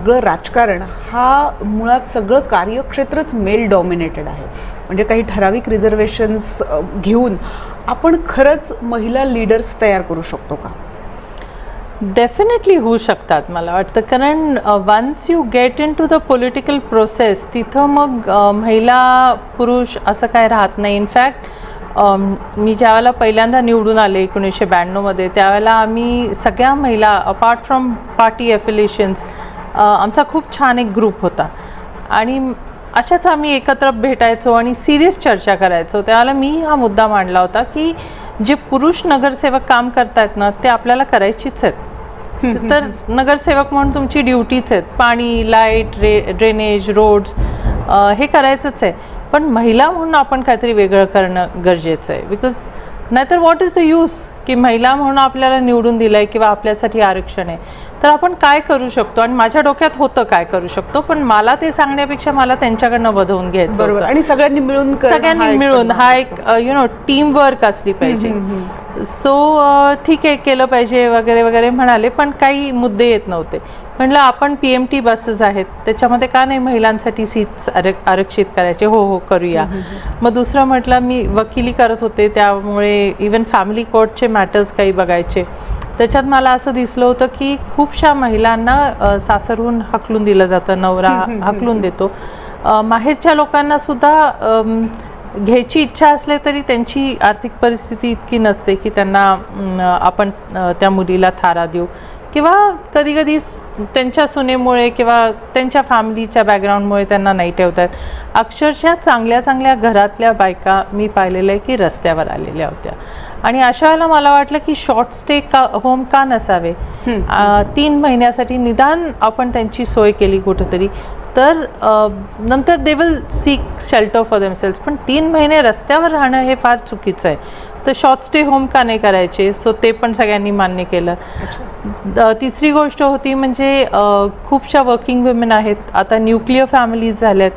सगळं राजकारण हा मुळात सगळं कार्यक्षेत्रच मेल डॉमिनेटेड आहे. म्हणजे काही ठराविक रिझर्वेशन्स घेऊन आपण खरंच महिला लीडर्स तयार करू शकतो का? डेफिनेटली होऊ शकतात मला वाटतं. कारण once you get into the political process तिथं मग महिला पुरुष असं काय राहत नाही. इनफॅक्ट मी ज्यावेळेला पहिल्यांदा निवडून आले एकोणीसशे ब्याण्णवमध्ये त्यावेळेला आम्ही सगळ्या महिला अपार्ट फ्रॉम पार्टी एफिलेशन्स आमचा खूप छान एक ग्रुप होता. आणि अशाच आम्ही एकत्र भेटायचो आणि सिरियस चर्चा करायचो. त्यावेळेला मी हा मुद्दा मांडला होता की जे पुरुष नगरसेवक काम करतायत ना ते आपल्याला करायचीच आहेत. तर नगरसेवक म्हणून तुमची ड्युटीच आहेत. पाणी लाइट रे ड्रेनेज रोड्स हे करायचंच आहे. पण महिला म्हणून आपण काहीतरी वेगळं करणं गरजेचं आहे. बिकॉज नाहीतर व्हॉट इज द यूज की महिला म्हणून आपल्याला निवडून दिलं आहे किंवा आपल्यासाठी आरक्षण आहे. तर आपण काय करू शकतो? आणि माझ्या डोक्यात होतं काय करू शकतो? पण मला ते सांगण्यापेक्षा मला त्यांच्याकडनं वधवून घ्यायचं. आणि सगळ्यांनी मिळून सगळ्यांनी मिळून हा. एक यु नो टीम वर्क असली पाहिजे. सो ठीक आहे केलं पाहिजे वगैरे वगैरे म्हणाले पण काही मुद्दे येत नव्हते. म्हणलं आपण पी एम टी बसेस आहेत त्याच्यामध्ये का नाही महिलांसाठी सीट्स आरक्षित करायचे? हो हो करूया. मग दुसरं म्हटलं मी वकिली करत होते त्यामुळे इवन फॅमिली कोर्टचे मॅटर्स काही बघायचे. त्याच्यात मला असं दिसलं होतं की खूपशा महिलांना सासरहून हकलून दिलं जातं नवरा हकलून देतो. माहेरच्या लोकांना सुद्धा घ्यायची इच्छा असले तरी त्यांची आर्थिक परिस्थिती इतकी नसते की त्यांना आपण त्या मुलीला थारा देऊ. किंवा कधी कधी त्यांच्या सुनेमुळे किंवा त्यांच्या फॅमिलीच्या बॅकग्राऊंडमुळे त्यांना नाही ठेवतात. अक्षरशः चांगल्या चांगल्या घरातल्या बायका मी पाहिलेल्या आहे की रस्त्यावर आलेल्या होत्या. आणि अशा वेळेला मला वाटलं की शॉर्ट स्टे का होम का नसावे? तीन महिन्यासाठी निदान आपण त्यांची सोय केली कुठंतरी. तर नंतर they will seek shelter for themselves पण तीन महिने रस्त्यावर राहणं हे फार चुकीचं आहे. तर शॉर्ट स्टे होम का नाही करायचे? सो ते पण सगळ्यांनी मान्य केलं. तिसरी गोष्ट होती म्हणजे खूपशा वर्किंग वुमेन आहेत. आता न्यूक्लिअर फॅमिलीज झाल्यात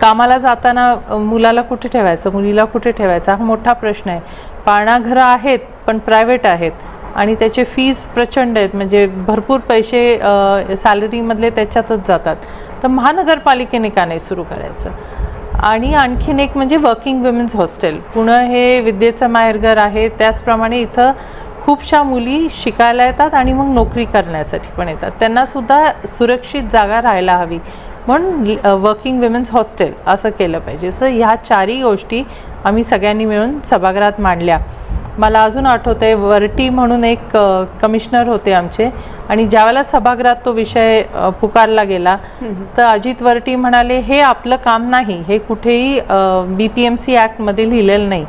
कामाला जाताना मुलाला कुठे ठेवायचं? मुलीला कुठे ठेवायचं? हा मोठा प्रश्न आहे. पाळणाघरं आहेत पण प्रायव्हेट आहेत. आणि त्याचे फीज प्रचंड आहेत. म्हणजे भरपूर पैसे सॅलरीमधले त्याच्यातच जातात. तर महानगरपालिकेने का नाही सुरू करायचं? आणि आणखीन एक म्हणजे वर्किंग वुमेन्स हॉस्टेल पुणं हे विद्येचं माहेरघर आहे. त्याचप्रमाणे इथं खूपशा मुली शिकायला येतात आणि मग नोकरी करण्यासाठी पण येतात. त्यांनासुद्धा सुरक्षित जागा राहायला हवी. म्हणून वर्किंग विमेन्स हॉस्टेल असं केलं पाहिजे. सर ह्या चारही गोष्टी आम्ही सगळ्यांनी मिळून सभागृहात मांडल्या. मला अजून आठवत आहे वरटी म्हणून एक कमिशनर होते आमचे. आणि ज्यावेळेला सभागृहात तो विषय पुकारला गेला तर अजित वरटी म्हणाले हे आपलं काम नाही. हे कुठेही बी पी एम सी ॲक्टमध्ये लिहिलेलं नाही.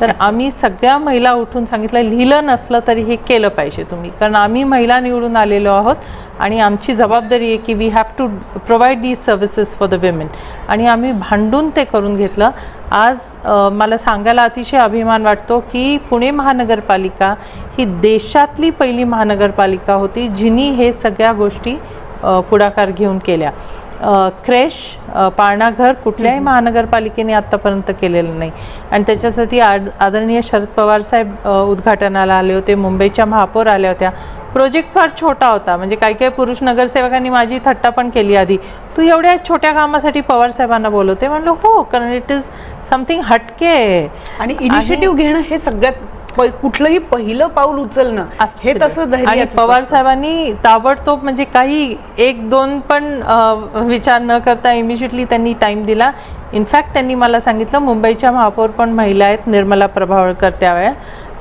तर आम्ही सगळ्या महिला उठून सांगितलं लिहिलं नसलं तरी हे केलं पाहिजे तुम्ही. कारण आम्ही महिला निवडून आलेलो आहोत आणि आमची जबाबदारी आहे की we have to provide these services for the women आणि आम्ही भांडून ते करून घेतलं. आज मला सांगायला अतिशय अभिमान वाटतो की पुणे महानगरपालिका ही देशातली पहिली महानगरपालिका होती जिनी हे सगळ्या गोष्टी पुढाकार घेऊन केल्या. क्रेश पाळणाघर कुठल्याही महानगरपालिकेने आत्तापर्यंत केलेलं नाही. आणि त्याच्यासाठी आद आदरणीय शरद पवार साहेब उद्घाटनाला आले होते मुंबईच्या महापौर आल्या होत्या. प्रोजेक्ट फार छोटा होता. म्हणजे काही काही पुरुष नगरसेवकांनी माझी थट्टा पण केली आधी. तू एवढ्या छोट्या कामासाठी पवार साहेबांना बोलवते? म्हणलं हो कारण इट इज समथिंग हटके आणि इनिशिएटिव्ह घेणं हे सगळ्यात प- कुठलंही पहिलं पाऊल उचलणं हे. तसं आणि पवार. साहेबांनी ताबडतोब म्हणजे काही एक दोन पण विचार न करता इमिजिएटली त्यांनी टाइम दिला इनफॅक्ट त्यांनी मला सांगितलं मुंबईच्या महापौर पण महिला आहेत निर्मला प्रभावळकर त्यावेळेला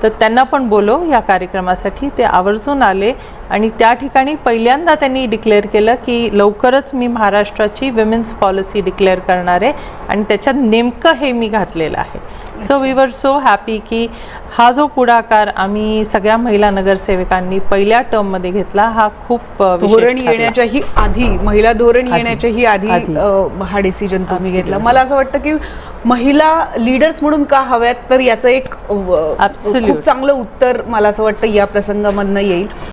तर त्यांना पण बोलव या कार्यक्रमासाठी ते आवर्जून आले आणि त्या ठिकाणी पहिल्यांदा त्यांनी डिक्लेअर केलं की लवकरच मी महाराष्ट्राची विमेन्स पॉलिसी डिक्लेअर करणार आहे आणि त्याच्यात नेमकं हे मी घातलेलं आहे so we were so happy की हा जो पुढाकार आम्ही सगळ्या महिला नगरसेवकांनी पहिल्या टर्ममध्ये घेतला हा खूप धोरण. येण्याच्याही आधी महिला धोरण. येण्याच्याही आधी हा डिसिजन तुम्ही. घेतला मला असं वाटतं की महिला लीडर्स म्हणून का हव्यात तर याचं एक. खूप चांगलं उत्तर मला असं वाटतं या प्रसंगामधनं येईल